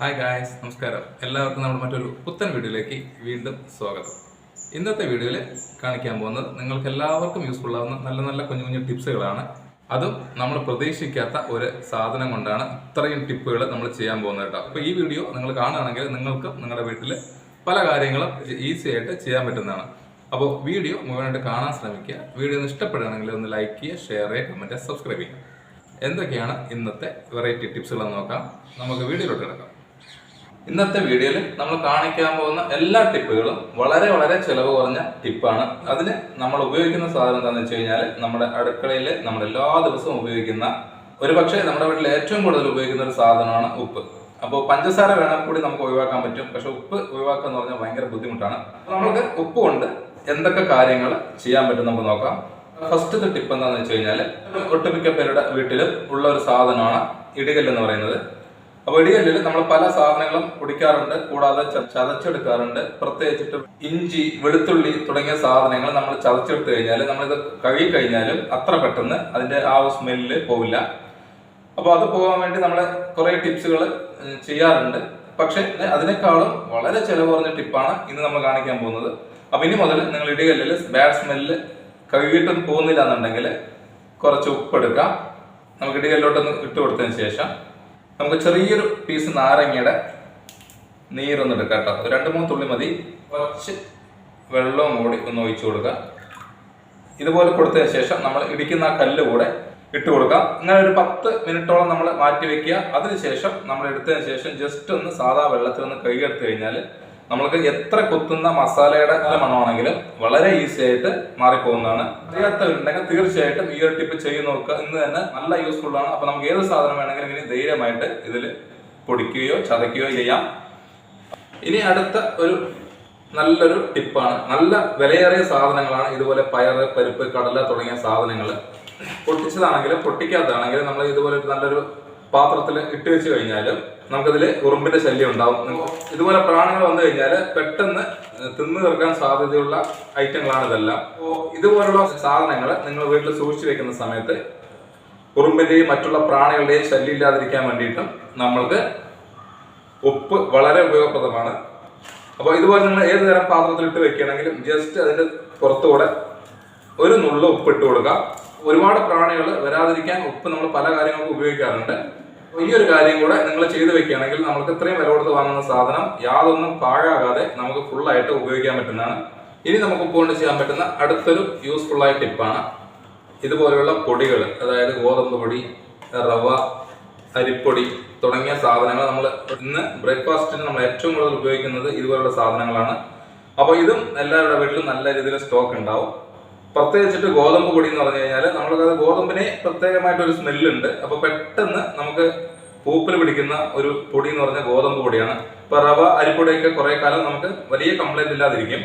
Hi guys നമസ്കാരം. എല്ലാവർക്കും നമ്മുടെ മറ്റൊരു പുത്തൻ വീഡിയോയിലേക്ക് വീണ്ടും സ്വാഗതം. ഇന്നത്തെ വീഡിയോയിൽ കാണിക്കാൻ പോകുന്നത് നിങ്ങൾക്ക് എല്ലാവർക്കും യൂസ്ഫുൾ ആവുന്ന നല്ല നല്ല കുഞ്ഞു കുഞ്ഞു ടിപ്സുകളാണ് അതും നമ്മൾ പ്രതീക്ഷിക്കാത്ത ഒരു സാധനം കൊണ്ടാണ് ഇത്രയും ടിപ്പുകൾ നമ്മൾ ചെയ്യാൻ പോകുന്നത് കേട്ടോ. അപ്പോൾ ഈ വീഡിയോ നിങ്ങൾ കാണുകയാണെങ്കിൽ നിങ്ങൾക്കും നിങ്ങളുടെ വീട്ടിൽ പല കാര്യങ്ങളും ഈസി ആയിട്ട് ചെയ്യാൻ പറ്റുന്നതാണ്. അപ്പോൾ വീഡിയോ മുഴുവനായിട്ട് കാണാൻ ശ്രമിക്കുക. വീഡിയോ ഇഷ്ടപ്പെടുകയാണെങ്കിൽ ഒന്ന് ലൈക്ക് ചെയ്യുക ഷെയർ ചെയ്യുക കമന്റ് സബ്സ്ക്രൈബ് ചെയ്യുക. എന്തൊക്കെയാണ് ഇന്നത്തെ വെറൈറ്റി ടിപ്സുകൾ എന്ന് നോക്കാം. നമുക്ക് വീഡിയോയിലോട്ട് കിടക്കാം. ഇന്നത്തെ വീഡിയോയിൽ നമ്മൾ കാണിക്കാൻ പോകുന്ന എല്ലാ ടിപ്പുകളും വളരെ വളരെ ചിലവ് കുറഞ്ഞ ടിപ്പാണ്. അതിന് നമ്മൾ ഉപയോഗിക്കുന്ന സാധനം എന്താണെന്ന് വെച്ച് കഴിഞ്ഞാൽ നമ്മുടെ അടുക്കളയിൽ നമ്മൾ എല്ലാ ദിവസവും ഉപയോഗിക്കുന്ന ഒരു പക്ഷേ നമ്മുടെ വീട്ടിൽ ഏറ്റവും കൂടുതൽ ഉപയോഗിക്കുന്ന ഒരു സാധനമാണ് ഉപ്പ്. അപ്പോൾ പഞ്ചസാര വേണം കൂടി നമുക്ക് ഒഴിവാക്കാൻ പറ്റും. പക്ഷെ ഉപ്പ് ഒഴിവാക്കുക എന്ന് പറഞ്ഞാൽ ഭയങ്കര ബുദ്ധിമുട്ടാണ്. നമുക്ക് ഉപ്പ് കൊണ്ട് എന്തൊക്കെ കാര്യങ്ങൾ ചെയ്യാൻ പറ്റും നമുക്ക് നോക്കാം. ഫസ്റ്റത്തെ ടിപ്പ് എന്താണെന്ന് വെച്ച് കഴിഞ്ഞാൽ ഒട്ടുമിക്ക പേരുടെ വീട്ടിലും ഉള്ള ഒരു സാധനമാണ് ഇടികല്ല് എന്ന് പറയുന്നത്. അപ്പൊ ഇടികല്ലിൽ നമ്മൾ പല സാധനങ്ങളും കുടിക്കാറുണ്ട് കൂടാതെ ചതച്ചെടുക്കാറുണ്ട്. പ്രത്യേകിച്ചിട്ട് ഇഞ്ചി വെളുത്തുള്ളി തുടങ്ങിയ സാധനങ്ങൾ നമ്മൾ ചതച്ചെടുത്ത് കഴിഞ്ഞാൽ നമ്മളിത് കഴുകി കഴിഞ്ഞാലും അത്ര പെട്ടെന്ന് അതിന്റെ ആ സ്മെല്ല് പോവില്ല. അപ്പോൾ അത് പോകാൻ വേണ്ടി നമ്മൾ കുറെ ടിപ്സുകൾ ചെയ്യാറുണ്ട്. പക്ഷെ അതിനേക്കാളും വളരെ ചിലവ് കുറഞ്ഞ ടിപ്പാണ് ഇന്ന് നമ്മൾ കാണിക്കാൻ പോകുന്നത്. അപ്പൊ ഇനി മുതൽ നിങ്ങൾ ഇടികല്ലിൽ ബാഡ് സ്മെല്ല് കഴുകിയിട്ടും പോകുന്നില്ല എന്നുണ്ടെങ്കിൽ കുറച്ച് ഉപ്പ് എടുക്കാം. നമുക്ക് ഇടികല്ലോട്ടൊന്ന് ഇട്ട് കൊടുത്തതിന് ശേഷം നമുക്ക് ചെറിയൊരു പീസ് നാരങ്ങയുടെ നീരൊന്ന് എടുക്കാം കേട്ടോ. രണ്ട് മൂന്ന് തുള്ളി മതി. കുറച്ച് വെള്ളവും കൂടി ഒന്ന് ഒഴിച്ചു കൊടുക്കുക ഇതുപോലെ കൊടുത്തതിന് ശേഷം നമ്മൾ ഇടിക്കുന്ന ആ കല്ല് കൂടെ ഇട്ട് കൊടുക്കാം. അങ്ങനെ ഒരു പത്ത് മിനിറ്റോളം നമ്മൾ മാറ്റി വെക്കുക. അതിനുശേഷം നമ്മൾ എടുത്തതിന് ശേഷം ജസ്റ്റ് ഒന്ന് സാധാ വെള്ളത്തിൽ ഒന്ന് കൈ എടുത്തു കഴിഞ്ഞാൽ നമ്മൾക്ക് എത്ര കൊത്തുന്ന മസാലയുടെ മണമാണെങ്കിലും വളരെ ഈസി ആയിട്ട് മാറിപ്പോകുന്നതാണ്. അറിയാത്തവരുണ്ടെങ്കിൽ തീർച്ചയായിട്ടും ഈ ഒരു ടിപ്പ് ചെയ്ത് നോക്കുക. ഇന്ന് തന്നെ നല്ല യൂസ്ഫുൾ ആണ്. അപ്പൊ നമുക്ക് ഏത് സാധനം വേണമെങ്കിലും ഇനി ധൈര്യമായിട്ട് ഇതിൽ പൊടിക്കുകയോ ചതയ്ക്കുകയോ ചെയ്യാം. ഇനി അടുത്ത ഒരു നല്ലൊരു ടിപ്പാണ് നല്ല വിലയേറിയ സാധനങ്ങളാണ്. ഇതുപോലെ പയർ പരിപ്പ് കടല തുടങ്ങിയ സാധനങ്ങൾ പൊട്ടിച്ചതാണെങ്കിലും പൊട്ടിക്കാത്തതാണെങ്കിലും നമ്മൾ ഇതുപോലെ നല്ലൊരു പാത്രത്തിൽ ഇട്ട് വെച്ച് കഴിഞ്ഞാൽ നമുക്കതിൽ ഉറുമ്പിന്റെ ശല്യം ഉണ്ടാവും. ഇതുപോലെ പ്രാണികൾ വന്നു കഴിഞ്ഞാൽ പെട്ടെന്ന് തിന്നു തീർക്കാൻ സാധ്യതയുള്ള ഐറ്റങ്ങളാണ് ഇതെല്ലാം. ഇതുപോലുള്ള സാധനങ്ങൾ നിങ്ങൾ വീട്ടിൽ സൂക്ഷിച്ചു വെക്കുന്ന സമയത്ത് ഉറുമ്പിന്റെയും മറ്റുള്ള പ്രാണികളുടെയും ശല്യം ഇല്ലാതിരിക്കാൻ വേണ്ടിയിട്ടും നമ്മൾക്ക് ഉപ്പ് വളരെ ഉപയോഗപ്രദമാണ്. അപ്പോൾ ഇതുപോലെ നിങ്ങൾ ഏത് തരം പാത്രത്തിൽ ഇട്ട് വെക്കുകയാണെങ്കിലും ജസ്റ്റ് അതിന്റെ പുറത്തുകൂടെ ഒരു നുള്ള ഉപ്പ് ഇട്ട് കൊടുക്കുക ഒരുപാട് പ്രാണികൾ വരാതിരിക്കാൻ ഉപ്പ് നമ്മൾ പല കാര്യങ്ങൾക്കും ഉപയോഗിക്കാറുണ്ട്. ഈ ഒരു കാര്യം കൂടെ നിങ്ങൾ ചെയ്തു വെക്കുകയാണെങ്കിൽ നമുക്ക് ഇത്രയും വില കൊടുത്ത് വാങ്ങുന്ന സാധനം യാതൊന്നും പാഴാകാതെ നമുക്ക് ഫുൾ ആയിട്ട് ഉപയോഗിക്കാൻ പറ്റുന്നതാണ്. ഇനി നമുക്ക് ഉപ്പ് കൊണ്ട് ചെയ്യാൻ പറ്റുന്ന അടുത്തൊരു യൂസ്ഫുൾ ആയ ടിപ്പാണ് ഇതുപോലെയുള്ള പൊടികൾ അതായത് ഗോതമ്പ് പൊടി റവ അരിപ്പൊടി തുടങ്ങിയ സാധനങ്ങൾ നമ്മൾ ഇന്ന് ബ്രേക്ക്ഫാസ്റ്റിന് നമ്മൾ ഏറ്റവും കൂടുതൽ ഉപയോഗിക്കുന്നത് ഇതുപോലുള്ള സാധനങ്ങളാണ്. അപ്പോൾ ഇതും എല്ലാവരുടെ വീട്ടിലും നല്ല രീതിയിൽ സ്റ്റോക്ക് ഉണ്ടാവും. പ്രത്യേകിച്ചിട്ട് ഗോതമ്പ് പൊടി എന്ന് പറഞ്ഞു കഴിഞ്ഞാൽ നമ്മൾക്ക് ഗോതമ്പിന് പ്രത്യേകമായിട്ട് ഒരു സ്മെല്ലുണ്ട്. അപ്പോൾ പെട്ടെന്ന് നമുക്ക് പൂപ്പിൽ പിടിക്കുന്ന ഒരു പൊടി എന്ന് പറഞ്ഞാൽ ഗോതമ്പ് പൊടിയാണ്. ഇപ്പൊ റവ അരിപ്പൊടിയൊക്കെ കുറെ കാലം നമുക്ക് വലിയ കംപ്ലൈന്റ് ഇല്ലാതിരിക്കും.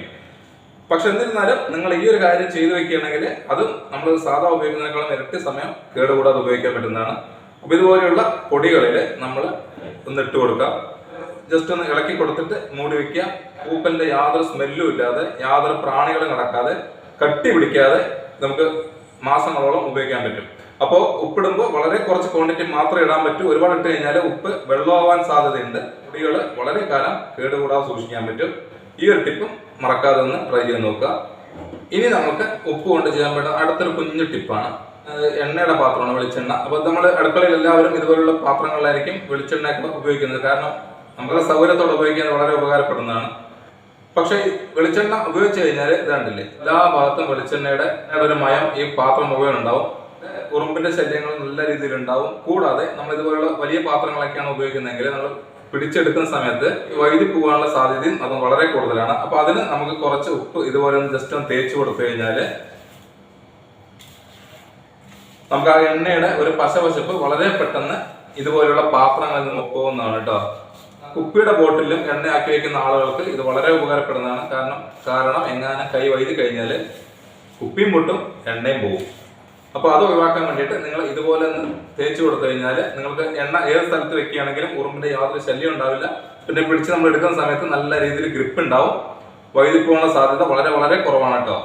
പക്ഷെ എന്നിരുന്നാലും നിങ്ങൾ ഈ ഒരു കാര്യം ചെയ്തു വെക്കുകയാണെങ്കിൽ അതും നമ്മൾ സാധാ ഉപയോഗിക്കുന്നതിനേക്കാളും ഇരട്ടി സമയം കേടുകൂടാതെ ഉപയോഗിക്കാൻ പറ്റുന്നതാണ്. അപ്പൊ ഇതുപോലെയുള്ള പൊടികളിൽ നമ്മൾ ഒന്ന് ഇട്ട് കൊടുക്കാം. ജസ്റ്റ് ഒന്ന് ഇളക്കി കൊടുത്തിട്ട് മൂടി വെക്കുക. പൂപ്പലിന്റെ യാതൊരു സ്മെല്ലും ഇല്ലാതെ യാതൊരു പ്രാണികളും നടക്കാതെ കട്ടി പിടിക്കാതെ നമുക്ക് മാസങ്ങളോളം ഉപയോഗിക്കാൻ പറ്റും. അപ്പോൾ ഉപ്പിടുമ്പോൾ വളരെ കുറച്ച് ക്വാണ്ടിറ്റി മാത്രം ഇടാൻ പറ്റും. ഒരുപാട് ഇട്ട് കഴിഞ്ഞാൽ ഉപ്പ് വെള്ളമാവാൻ സാധ്യതയുണ്ട്. പൊടികൾ വളരെ കാലം കേടുകൂടാതെ സൂക്ഷിക്കാൻ പറ്റും. ഈ ഒരു ടിപ്പും മറക്കാതെ ഒന്ന് ട്രൈ ചെയ്ത് നോക്കുക. ഇനി നമുക്ക് ഉപ്പ് കൊണ്ട് ചെയ്യാൻ പറ്റുന്ന അടുത്തൊരു കുഞ്ഞു ടിപ്പാണ് എണ്ണയുടെ പാത്രമാണ് വെളിച്ചെണ്ണ. അപ്പോൾ നമ്മൾ അടുക്കളയിൽ എല്ലാവരും ഇതുപോലുള്ള പാത്രങ്ങളിലായിരിക്കും വെളിച്ചെണ്ണയൊക്കെ ഉപയോഗിക്കുന്നത്. കാരണം നമ്മുടെ സൗകര്യത്തോടെ ഉപയോഗിക്കാൻ വളരെ ഉപകാരപ്പെടുന്നതാണ്. പക്ഷേ വെളിച്ചെണ്ണ ഉപയോഗിച്ച് കഴിഞ്ഞാൽ ഇതാണ്ടില്ലേ? എല്ലാ ഭാഗത്തും വെളിച്ചെണ്ണയുടെ ഒരു മയം ഈ പാത്രം മുഴുവൻ ഉണ്ടാവും. ഉറുമ്പിന്റെ ശല്യങ്ങൾ നല്ല രീതിയിൽ ഉണ്ടാവും. കൂടാതെ നമ്മൾ ഇതുപോലുള്ള വലിയ പാത്രങ്ങളൊക്കെയാണ് ഉപയോഗിക്കുന്നതെങ്കിൽ നമ്മൾ പിടിച്ചെടുക്കുന്ന സമയത്ത് വൈദ്യുതി പോകാനുള്ള സാധ്യതയും അത് വളരെ കൂടുതലാണ്. അപ്പൊ അതിന് നമുക്ക് കുറച്ച് ഉപ്പ് ഇതുപോലെ ഒന്ന് ജസ്റ്റ് ഒന്ന് തേച്ച് കൊടുത്തു കഴിഞ്ഞാൽ നമുക്ക് ആ എണ്ണയുടെ ഒരു പശവശപ്പ് വളരെ പെട്ടെന്ന് ഇതുപോലെയുള്ള പാത്രങ്ങളിൽ നിന്ന് പോകുന്നതാണ് കേട്ടോ കുപ്പിയുടെ ബോട്ടിലും എണ്ണ ആക്കി വെക്കുന്ന ആളുകൾക്ക് ഇത് വളരെ ഉപകാരപ്പെടുന്നതാണ്. കാരണം കാരണം എങ്ങാനും കൈ വൈദ്യുതി കഴിഞ്ഞാൽ കുപ്പിയും പൊട്ടും എണ്ണയും പോകും അപ്പോൾ അത് ഒഴിവാക്കാൻ വേണ്ടിയിട്ട് നിങ്ങൾ ഇതുപോലെ ഒന്ന് തേച്ച് കൊടുത്തു കഴിഞ്ഞാൽ നിങ്ങൾക്ക് എണ്ണ ഏത് സ്ഥലത്ത് വെക്കുകയാണെങ്കിലും ഉറുമ്പിന്റെ യാതൊരു ശല്യം ഉണ്ടാവില്ല. പിന്നെ പിടിച്ച് നമ്മൾ എടുക്കുന്ന സമയത്ത് നല്ല രീതിയിൽ ഗ്രിപ്പ് ഉണ്ടാവും. വൈദ്യുതി പോകാനുള്ള സാധ്യത വളരെ വളരെ കുറവാണ് കേട്ടോ.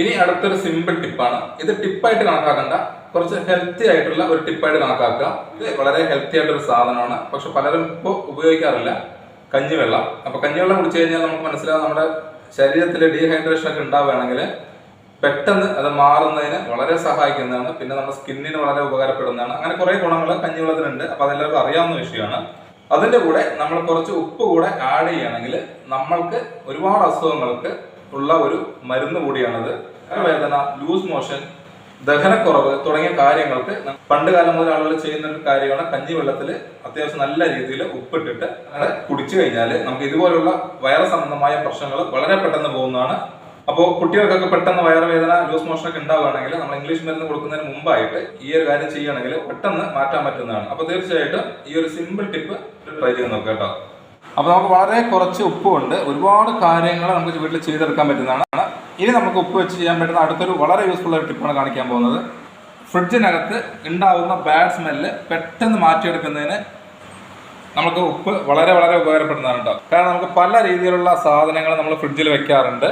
ഇനി അടുത്തൊരു സിമ്പിൾ ടിപ്പാണ് ഇത് ടിപ്പായിട്ട് കണക്കാക്കണ്ട. കുറച്ച് ഹെൽത്തി ആയിട്ടുള്ള ഒരു ടിപ്പായിട്ട് കണക്കാക്കുക. ഇത് വളരെ ഹെൽത്തി ആയിട്ടൊരു സാധനമാണ്. പക്ഷെ പലരും ഇപ്പോൾ ഉപയോഗിക്കാറില്ല. കഞ്ഞിവെള്ളം അപ്പൊ കഞ്ഞിവെള്ളം കുടിച്ചു കഴിഞ്ഞാൽ നമുക്ക് മനസ്സിലാവും നമ്മുടെ ശരീരത്തിൽ ഡീഹൈഡ്രേഷൻ ഒക്കെ ഉണ്ടാവുകയാണെങ്കിൽ പെട്ടെന്ന് അത് മാറുന്നതിന് വളരെ സഹായിക്കുന്നതാണ്. പിന്നെ നമ്മുടെ സ്കിന്നിന് വളരെ ഉപകാരപ്പെടുന്നതാണ്. അങ്ങനെ കുറെ ഗുണങ്ങൾ കഞ്ഞിവെള്ളത്തിനുണ്ട് അപ്പൊ അതെല്ലാവർക്കും അറിയാവുന്ന വിഷയമാണ്. അതിന്റെ കൂടെ നമ്മൾ കുറച്ച് ഉപ്പ് കൂടെ ആഡ് ചെയ്യുകയാണെങ്കിൽ നമ്മൾക്ക് ഒരുപാട് അസുഖങ്ങൾക്ക് ഉള്ള ഒരു മരുന്ന് കൂടിയാണത്. വേദന ലൂസ് മോഷൻ ദഹനക്കുറവ് തുടങ്ങിയ കാര്യങ്ങൾക്ക് പണ്ട് കാലം മുതൽ ആളുകൾ ചെയ്യുന്ന ഒരു കാര്യമാണ് കഞ്ഞിവെള്ളത്തിൽ അത്യാവശ്യം നല്ല രീതിയിൽ ഉപ്പിട്ടിട്ട് അങ്ങനെ കുടിച്ചു കഴിഞ്ഞാൽ നമുക്ക് ഇതുപോലുള്ള വയറ് സംബന്ധമായ പ്രശ്നങ്ങൾ വളരെ പെട്ടെന്ന് പോകുന്നതാണ്. അപ്പോൾ കുട്ടികൾക്കൊക്കെ പെട്ടെന്ന് വയറുവേദന ലൂസ് മോഷൻ ഒക്കെ ഉണ്ടാവുകയാണെങ്കിൽ നമ്മൾ ഇംഗ്ലീഷ് മരുന്ന് കൊടുക്കുന്നതിന് മുമ്പായിട്ട് ഈ ഒരു കാര്യം ചെയ്യുകയാണെങ്കിൽ പെട്ടെന്ന് മാറ്റാൻ പറ്റുന്നതാണ്. അപ്പോൾ തീർച്ചയായിട്ടും ഈ ഒരു സിമ്പിൾ ടിപ്പ് ട്രൈ ചെയ്ത് നോക്കാം കേട്ടോ. അപ്പോൾ നമുക്ക് വളരെ കുറച്ച് ഉപ്പുണ്ട്. ഒരുപാട് കാര്യങ്ങൾ നമുക്ക് വീട്ടിൽ ചെയ്തെടുക്കാൻ പറ്റുന്നതാണ്. ഇനി നമുക്ക് ഉപ്പ് വെച്ച് ചെയ്യാൻ പറ്റുന്ന അടുത്തൊരു വളരെ യൂസ്ഫുൾ ആയ ടിപ്പാണ് കാണിക്കാൻ പോകുന്നത്. ഫ്രിഡ്ജിനകത്ത് ഉണ്ടാകുന്ന ബാഡ് സ്മെല്ല് പെട്ടെന്ന് മാറ്റിയെടുക്കുന്നതിന് നമുക്ക് ഉപ്പ് വളരെ വളരെ ഉപകാരപ്പെടുന്നതാണ് കേട്ടോ കാരണം നമുക്ക് പല രീതിയിലുള്ള സാധനങ്ങൾ നമ്മൾ ഫ്രിഡ്ജിൽ വെക്കാറുണ്ട്.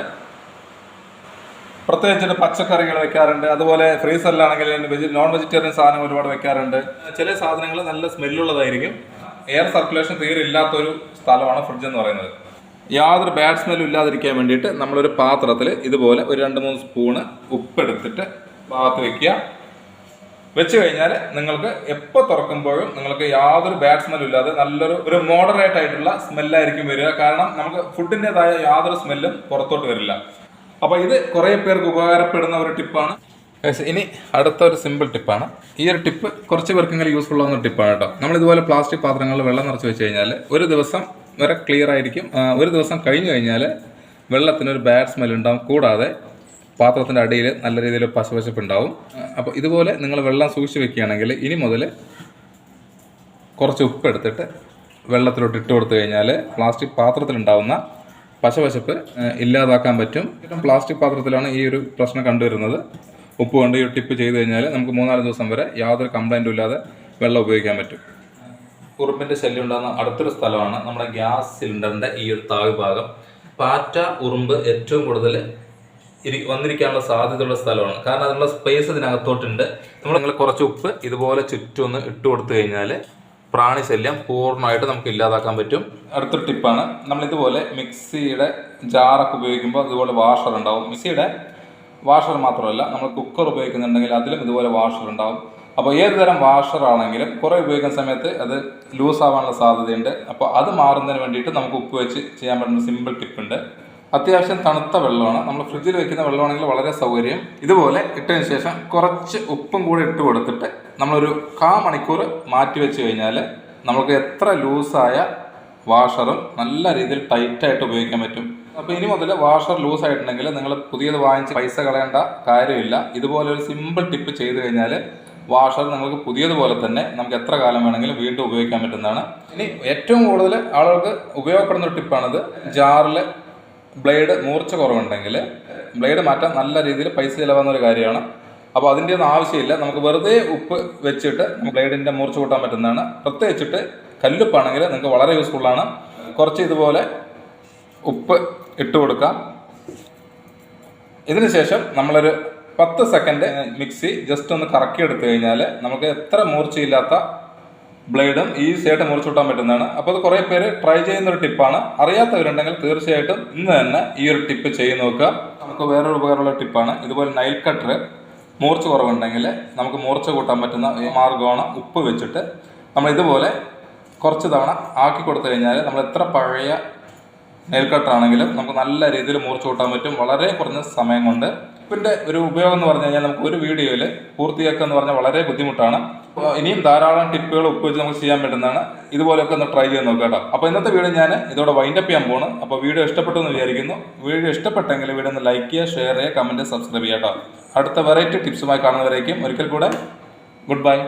പ്രത്യേകിച്ചിട്ട് പച്ചക്കറികൾ വെക്കാറുണ്ട്. അതുപോലെ ഫ്രീസറിലാണെങ്കിൽ നോൺ വെജിറ്റേറിയൻ സാധനങ്ങൾ ഒരുപാട് വെക്കാറുണ്ട്. ചില സാധനങ്ങൾ നല്ല സ്മെല്ലുള്ളതായിരിക്കും എയർ സർക്കുലേഷൻ തീരെ ഇല്ലാത്തൊരു സ്ഥലമാണ് ഫ്രിഡ്ജ് എന്ന് പറയുന്നത്. യാതൊരു ബാഡ് സ്മെല്ലും ഇല്ലാതിരിക്കാൻ വേണ്ടിയിട്ട് നമ്മളൊരു പാത്രത്തിൽ ഇതുപോലെ ഒരു രണ്ട് മൂന്ന് സ്പൂണ് ഉപ്പെടുത്തിട്ട് ഭാഗത്ത് വെക്കുക. വെച്ച് കഴിഞ്ഞാൽ നിങ്ങൾക്ക് എപ്പോൾ തുറക്കുമ്പോഴും നിങ്ങൾക്ക് യാതൊരു ബാഡ് സ്മെല്ലും ഇല്ലാതെ നല്ലൊരു ഒരു മോഡറേറ്റ് ആയിട്ടുള്ള സ്മെല്ലായിരിക്കും വരിക. കാരണം നമുക്ക് ഫുഡിന്റെതായ യാതൊരു സ്മെല്ലും പുറത്തോട്ട് വരില്ല. അപ്പോൾ ഇത് കുറേ പേർക്ക് ഉപകാരപ്പെടുന്ന ഒരു ടിപ്പാണ് ഇനി അടുത്ത ഒരു സിമ്പിൾ ടിപ്പാണ് ഈ ഒരു ടിപ്പ് കുറച്ച് പേർക്കെങ്കിലും യൂസ്ഫുൾ ആവുന്ന ടിപ്പാണ് കേട്ടോ. നമ്മൾ ഇതുപോലെ പ്ലാസ്റ്റിക് പാത്രങ്ങളിൽ വെള്ളം നിറച്ച് വെച്ച് കഴിഞ്ഞാൽ ഒരു ദിവസം വരെ ക്ലിയർ ആയിരിക്കും. ഒരു ദിവസം കഴിഞ്ഞു കഴിഞ്ഞാൽ വെള്ളത്തിന് ഒരു ബാഡ് സ്മെൽ ഉണ്ടാവും. കൂടാതെ പാത്രത്തിന്റെ അടിയിൽ നല്ല രീതിയിൽ പശപശപ്പ് ഉണ്ടാവും. അപ്പോൾ ഇതുപോലെ നിങ്ങൾ വെള്ളം സൂക്ഷിച്ച് വെക്കുകയാണെങ്കിൽ ഇനി മുതൽ കുറച്ച് ഉപ്പ് എടുത്തിട്ട് വെള്ളത്തിലോട്ട് ഇട്ട് കൊടുത്തു കഴിഞ്ഞാൽ പ്ലാസ്റ്റിക് പാത്രത്തിലുണ്ടാവുന്ന പശപശപ്പ് ഇല്ലാതാക്കാൻ പറ്റും. പ്ലാസ്റ്റിക് പാത്രത്തിലാണ് ഈ ഒരു പ്രശ്നം കണ്ടുവരുന്നത്. ഉപ്പ് കൊണ്ട് ഈ ടിപ്പ് ചെയ്ത് കഴിഞ്ഞാൽ നമുക്ക് മൂന്നാൽ ദിവസം വരെ യാതൊരു കംപ്ലൈന്റും ഇല്ലാതെ വെള്ളം ഉപയോഗിക്കാൻ പറ്റും. ഉറുമ്പിന്റെ ശല്യം ഉണ്ടാകുന്ന അടുത്തൊരു സ്ഥലമാണ് നമ്മുടെ ഗ്യാസ് സിലിണ്ടറിന്റെ ഈ ഒരു താഴ് ഭാഗം. പാറ്റ ഉറുമ്പ് ഏറ്റവും കൂടുതൽ ഇരി വന്നിരിക്കാനുള്ള സാധ്യതയുള്ള സ്ഥലമാണ്. കാരണം അതിനുള്ള സ്പേസ് ഇതിനകത്തോട്ടുണ്ട്. നമ്മൾ നിങ്ങൾ കുറച്ച് ഉപ്പ് ഇതുപോലെ ചുറ്റും ഒന്ന് ഇട്ട് കൊടുത്തു കഴിഞ്ഞാൽ പ്രാണി ശല്യം പൂർണമായിട്ട് നമുക്ക് ഇല്ലാതാക്കാൻ പറ്റും. അടുത്തൊരു ടിപ്പാണ്. നമ്മളിതുപോലെ മിക്സിയുടെ ജാറൊക്കെ ഉപയോഗിക്കുമ്പോൾ അതുപോലെ വാഷർ ഉണ്ടാവും. മിക്സിയുടെ വാഷർ മാത്രമല്ല നമ്മൾ കുക്കർ ഉപയോഗിക്കുന്നുണ്ടെങ്കിൽ അതിലും ഇതുപോലെ വാഷർ ഉണ്ടാവും. അപ്പോൾ ഏത് തരം വാഷർ ആണെങ്കിലും കുറേ ഉപയോഗിക്കുന്ന സമയത്ത് അത് ലൂസ് ആവാനുള്ള സാധ്യതയുണ്ട്. അപ്പോൾ അത് മാറുന്നതിന് വേണ്ടിയിട്ട് നമുക്ക് ഉപ്പ് വെച്ച് ചെയ്യാൻ പറ്റുന്ന സിമ്പിൾ ടിപ്പുണ്ട് അത്യാവശ്യം തണുത്ത വെള്ളമാണ്. നമ്മൾ ഫ്രിഡ്ജിൽ വെക്കുന്ന വെള്ളമാണെങ്കിൽ വളരെ സൗകര്യം. ഇതുപോലെ ഇട്ടതിന് ശേഷം കുറച്ച് ഉപ്പും കൂടി ഇട്ട് കൊടുത്തിട്ട് നമ്മളൊരു കാ മണിക്കൂർ മാറ്റി വെച്ച് കഴിഞ്ഞാൽ നമുക്ക് എത്ര ലൂസായ വാഷറും നല്ല രീതിയിൽ ടൈറ്റായിട്ട് ഉപയോഗിക്കാൻ പറ്റും. അപ്പോൾ ഇനി മുതൽ വാഷർ ലൂസ് ആയിട്ടുണ്ടെങ്കിൽ നിങ്ങൾ പുതിയത് വാങ്ങിച്ച് പൈസ കളയേണ്ട കാര്യമില്ല. ഇതുപോലെ ഒരു സിമ്പിൾ ടിപ്പ് ചെയ്ത് കഴിഞ്ഞാൽ വാഷർ നിങ്ങൾക്ക് പുതിയതുപോലെ തന്നെ നമുക്ക് എത്ര കാലം വേണമെങ്കിലും വീണ്ടും ഉപയോഗിക്കാൻ പറ്റുന്നതാണ്. ഇനി ഏറ്റവും കൂടുതൽ ആളുകൾക്ക് ഉപയോഗപ്പെടുന്ന ഒരു ടിപ്പാണിത് ജാറിൽ ബ്ലേഡ് മൂർച്ച കുറവുണ്ടെങ്കിൽ ബ്ലേഡ് മാറ്റാൻ നല്ല രീതിയിൽ പൈസ ചിലവാകുന്ന ഒരു കാര്യമാണ്. അപ്പോൾ അതിന്റെ ഒന്നും ആവശ്യമില്ല. നമുക്ക് വെറുതെ ഉപ്പ് വെച്ചിട്ട് ബ്ലേഡിന്റെ മൂർച്ച കൂട്ടാൻ പറ്റുന്നതാണ്. പ്രത്യേകിച്ചിട്ട് കല്ലുപ്പാണെങ്കിൽ നിങ്ങൾക്ക് വളരെ യൂസ്ഫുള്ളാണ് കുറച്ച് ഇതുപോലെ ഉപ്പ് ഇട്ട് കൊടുക്കാം. ഇതിനുശേഷം നമ്മളൊരു പത്ത് സെക്കൻഡ് മിക്സി ജസ്റ്റ് ഒന്ന് കറക്കി എടുത്തു കഴിഞ്ഞാൽ നമുക്ക് എത്ര മൂർച്ചയില്ലാത്ത ബ്ലേഡും ഈസി ആയിട്ട് മുറിച്ചു കൂട്ടാൻ പറ്റുന്നതാണ്. അപ്പോൾ അത് കുറേ പേര് ട്രൈ ചെയ്യുന്ന ഒരു ടിപ്പാണ് അറിയാത്തവരുണ്ടെങ്കിൽ തീർച്ചയായിട്ടും ഇന്ന് തന്നെ ഈ ഒരു ടിപ്പ് ചെയ്ത് നോക്കുക. നമുക്ക് വേറൊരു ഉപകാരമുള്ള ടിപ്പാണ് ഇതുപോലെ നൈൽ കട്ടർ മൂർച്ച കുറവുണ്ടെങ്കിൽ നമുക്ക് മൂർച്ച കൂട്ടാൻ പറ്റുന്ന മാർഗമാണ് ഉപ്പ് വെച്ചിട്ട്. നമ്മൾ ഇതുപോലെ കുറച്ച് തവണ ആക്കി കൊടുത്തു കഴിഞ്ഞാൽ നമ്മൾ എത്ര പഴയ നെയിൽ കട്ടാണെങ്കിലും നമുക്ക് നല്ല രീതിയിൽ മൂർച്ച കൂട്ടാൻ പറ്റും. വളരെ കുറഞ്ഞ സമയം കൊണ്ട്. ഇതിന്റെ ഒരു ഉപയോഗം എന്ന് പറഞ്ഞു കഴിഞ്ഞാൽ നമുക്ക് ഒരു വീഡിയോയിൽ പൂർത്തിയാക്കുക എന്ന് പറഞ്ഞാൽ വളരെ ബുദ്ധിമുട്ടാണ്. ഇനിയും ധാരാളം ടിപ്പുകൾ ഉപയോഗിച്ച് നമുക്ക് ചെയ്യാൻ പറ്റുന്നതാണ്. ഇതുപോലെയൊക്കെ ഒന്ന് ട്രൈ ചെയ്ത് നോക്കുക കേട്ടോ. അപ്പോൾ ഇന്നത്തെ വീഡിയോ ഞാൻ ഇതോടെ വൈൻഡപ്പ് ചെയ്യാൻ പോണ്. അപ്പോൾ വീഡിയോ ഇഷ്ടപ്പെട്ടു എന്ന് വിചാരിക്കുന്നു. വീഡിയോ ഇഷ്ടപ്പെട്ടെങ്കിൽ വീഡിയോ ഒന്ന് ലൈക്ക് ചെയ്യുക ഷെയർ ചെയ്യുക കമന്റ് സബ്സ്ക്രൈബ് ചെയ്യുക കേട്ടോ. അടുത്ത വെറൈറ്റി ടിപ്സുമായി കാണുന്നവരേക്കും ഒരിക്കൽ കൂടെ ഗുഡ് ബൈ